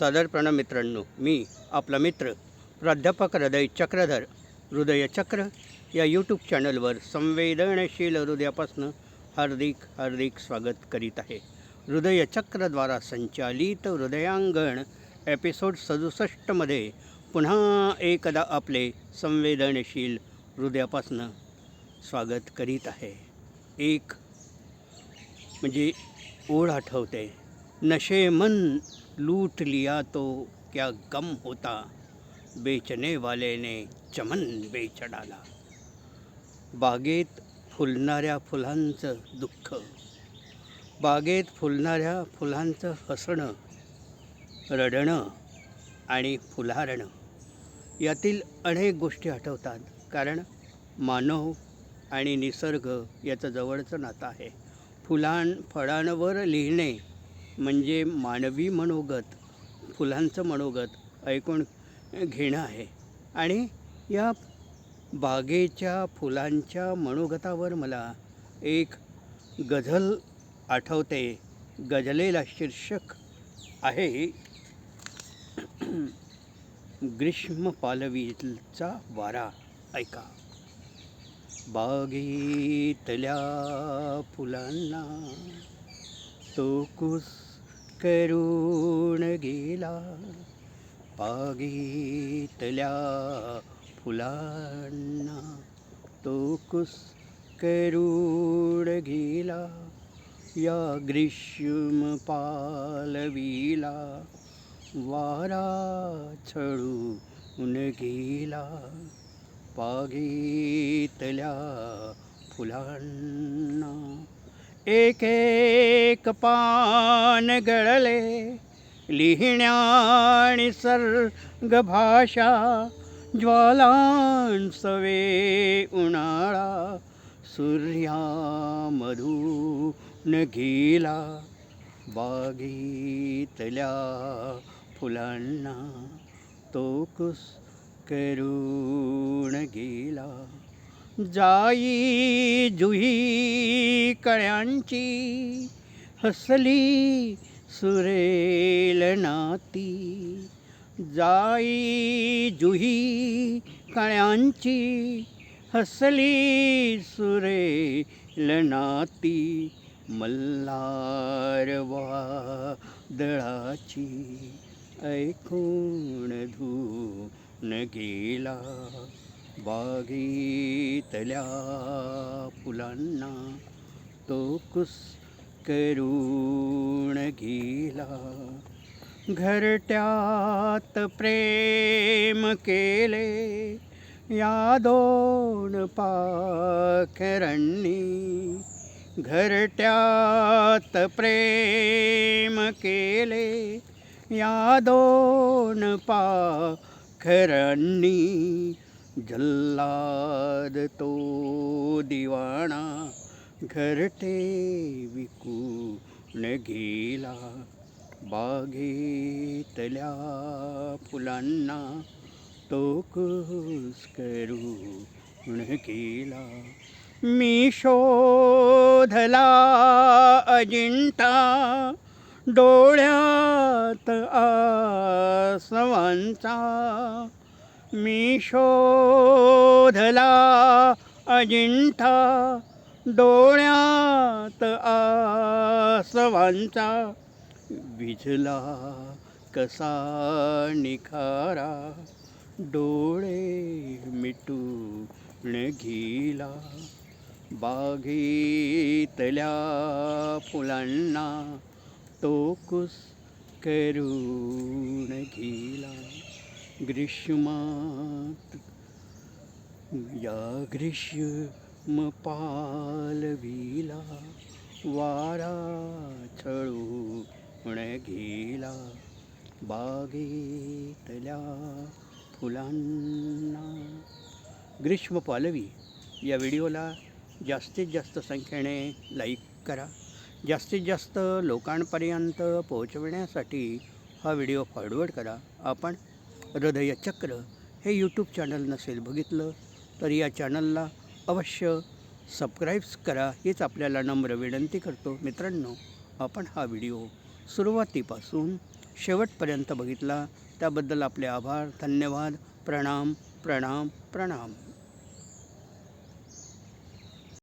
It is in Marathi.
सादरपणा मित्रांनो मी आपला मित्र प्राध्यापक हृदय चक्रधर हृदयचक्र या यूट्यूब चॅनलवर संवेदनशील हृदयापासून हार्दिक हार्दिक स्वागत करीत आहे. हृदयचक्रद्वारा संचालित हृदयांगण एपिसोड सदुसष्टमध्ये पुन्हा एकदा आपले संवेदनशील हृदयापासून स्वागत करीत आहे. एक म्हणजे ओढ आठवते. नशे मन लूट लिया तो क्या गम होता। बेचने वाले ने चमन बेच डाला। बागेत फुलणाऱ्या फुलांचं दुःख। बागेत फुलणाऱ्या फुलांचं हसणं रडणं आणि फुलारणं यातील अनेक गोष्टी आठवतात कारण मानव आणि निसर्ग याचं जवळचं नातं आहे. फुलां फळांवर लिहिणे म्हणजे मानवी मनोगत फुलांचं मनोगत ऐकून घेणं आहे. आणि या बागेच्या फुलांच्या मनोगतावर मला एक गझल आठवते. गझलेला शीर्षक आहे ग्रीष्म पालवीचा वारा. ऐका. बागेतल्या फुलांना तो कुस करून गेला. पागीतल्या फुलांना तो कुस करून गेला. या ग्रीष्म पालवीला वारा छळून गेला. पागीतल्या फुलांना एक एक पान गळले लिहिण्या सर्ग भाषा ज्वालांसवे उन्हाळा सूर्यामधून गेला बागीतल्या फुलांना तो कुस करून गेला. जाई जुही कळ्यांची हसली सुरेल नाती. जाई जुही कळ्यांची हसली सुरेल नाती. मल्हार वादळाची ऐकून धून गेला. बागेतल्या फुलांना तो कुस करून गेला. घरट्यात प्रेम केले या दोन पाखरांनी. घरट्यात प्रेम केले या दोन पाखरांनी. जल्लाद तो दिवाणा घरटे विकून गेला. बागेतल्या फुलांना तो कुस करून गेला. मी शोधला अजिंठा डोळ्यात आसवांचा. मी शोधला अजिंठा डोळ्यात आसवांचा. विझला कसा निखारा डोळे मिटून गेला बागेतल्या फुलांना तो कुस करून गेला ग्रीष्मात या ग्रीष्म पालवीला वारा छळून गेला बागेतल्या फुलांना. ग्रीष्म पालवी या व्हिडिओला जास्तीत जास्त संख्येने लाईक करा. जास्तीत जास्त लोकांपर्यंत पोहोचविण्यासाठी हा व्हिडिओ फॉरवर्ड करा. आपण हृदयचक्र हे यूट्यूब चॅनल नसेल बघितलं तर या चॅनलला अवश्य सबस्क्राईब्स करा हीच आपल्याला नम्र विनंती करतो. मित्रांनो आपण हा व्हिडिओ सुरुवातीपासून शेवटपर्यंत बघितला. त्याबद्दल आपले आभार धन्यवाद. प्रणाम प्रणाम प्रणाम.